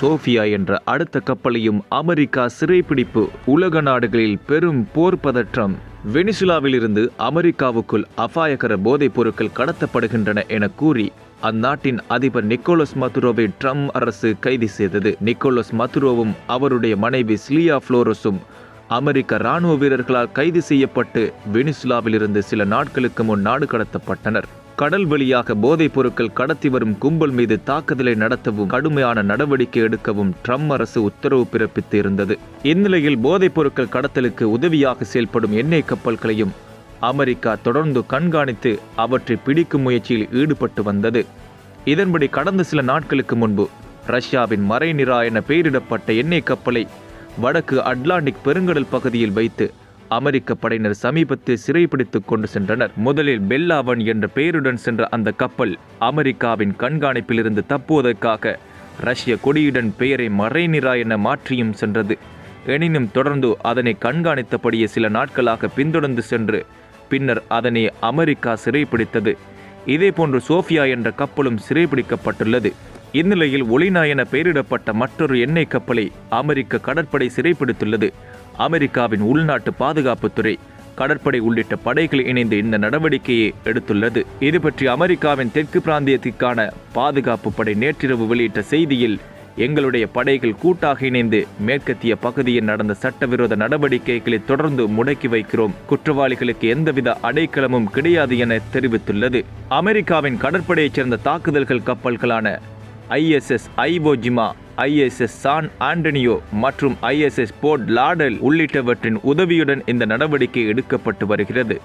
Sofia என்ற அடுத்த கப்பலையும் America சிறைப்பிடிப்பு உலக நாடுகளில் பெரும் போர் பதற்றம். வெனிசுலாவிலிருந்து அமெரிக்காவுக்குள் அபாயகர போதைப் பொருட்கள் கடத்தப்படுகின்றன என கூறி அந்நாட்டின் அதிபர் நிக்கோலஸ் மதுரோவை ட்ரம்ப் அரசு கைது செய்தது. நிக்கோலஸ் மதுரோவும் அவருடைய மனைவி ஸ்லியா புளோரஸும் அமெரிக்க ராணுவ வீரர்களால் கைது செய்யப்பட்டு வெனிசுலாவிலிருந்து சில நாட்களுக்கு முன் நாடு கடத்தப்பட்டனர். கடல் வழியாக போதைப் பொருட்கள் கடத்தி வரும் கும்பல் மீது தாக்குதலை நடத்தவும் கடுமையான நடவடிக்கை எடுக்கவும் ட்ரம்ப் அரசு உத்தரவு பிறப்பித்து இருந்தது இந்நிலையில் போதைப் பொருட்கள் கடத்தலுக்கு உதவியாக செயல்படும் எண்ணெய் கப்பல்களையும் அமெரிக்கா தொடர்ந்து கண்காணித்து அவற்றை பிடிக்கும் முயற்சியில் ஈடுபட்டு வந்தது. இதன்படி கடந்த சில நாட்களுக்கு முன்பு ரஷ்யாவின் மறைநிரா என பெயரிடப்பட்ட எண்ணெய் கப்பலை வடக்கு அட்லாண்டிக் பெருங்கடல் பகுதியில் வைத்து அமெரிக்க படையினர் சமீபத்தில் சிறைப்பிடித்துக் கொண்டு சென்றனர். முதலில் பெல்லாவன் என்ற பெயருடன் சென்ற அந்த கப்பல் அமெரிக்காவின் கண்காணிப்பிலிருந்து தப்புவதற்காக ரஷ்ய கொடியுடன் பெயரை மறைநிரா என மாற்றியும் சென்றது. எனினும் தொடர்ந்து அதனை கண்காணித்தபடியே சில நாட்களாக பின்தொடர்ந்து சென்று பின்னர் அதனை அமெரிக்கா சிறைப்பிடித்தது இதேபோன்று சோஃபியா என்ற கப்பலும் சிறைப்பிடிக்கப்பட்டுள்ளது இந்நிலையில் ஒலினா என பெயரிடப்பட்ட மற்றொரு எண்ணெய் கப்பலை அமெரிக்க கடற்படை சிறைப்பிடித்துள்ளது அமெரிக்காவின் உள்நாட்டு பாதுகாப்புத்துறை கடற்படை உள்ளிட்ட படைகள் இணைந்து இந்த நடவடிக்கையை எடுத்துள்ளது. இது பற்றி அமெரிக்காவின் தெற்கு பிராந்தியத்திற்கான பாதுகாப்பு படை நேற்றிரவு வெளியிட்ட செய்தியில் எங்களுடைய படைகள் கூட்டாக இணைந்து மேற்கத்திய பகுதியில் நடந்த சட்டவிரோத நடவடிக்கைகளை தொடர்ந்து முடக்கி வைக்கிறோம். குற்றவாளிகளுக்கு எந்தவித அடைக்கலமும் கிடையாது என தெரிவித்துள்ளது. அமெரிக்காவின் கடற்படையைச் சேர்ந்த தாக்குதல்கள் கப்பல்களான USS Iwo Jima USS San Antonio மற்றும் ஐஎஸ்எஸ் போர்ட் லாடல் உள்ளிட்டவற்றின் உதவியுடன் இந்த நடவடிக்கை எடுக்கப்பட்டு வருகிறது.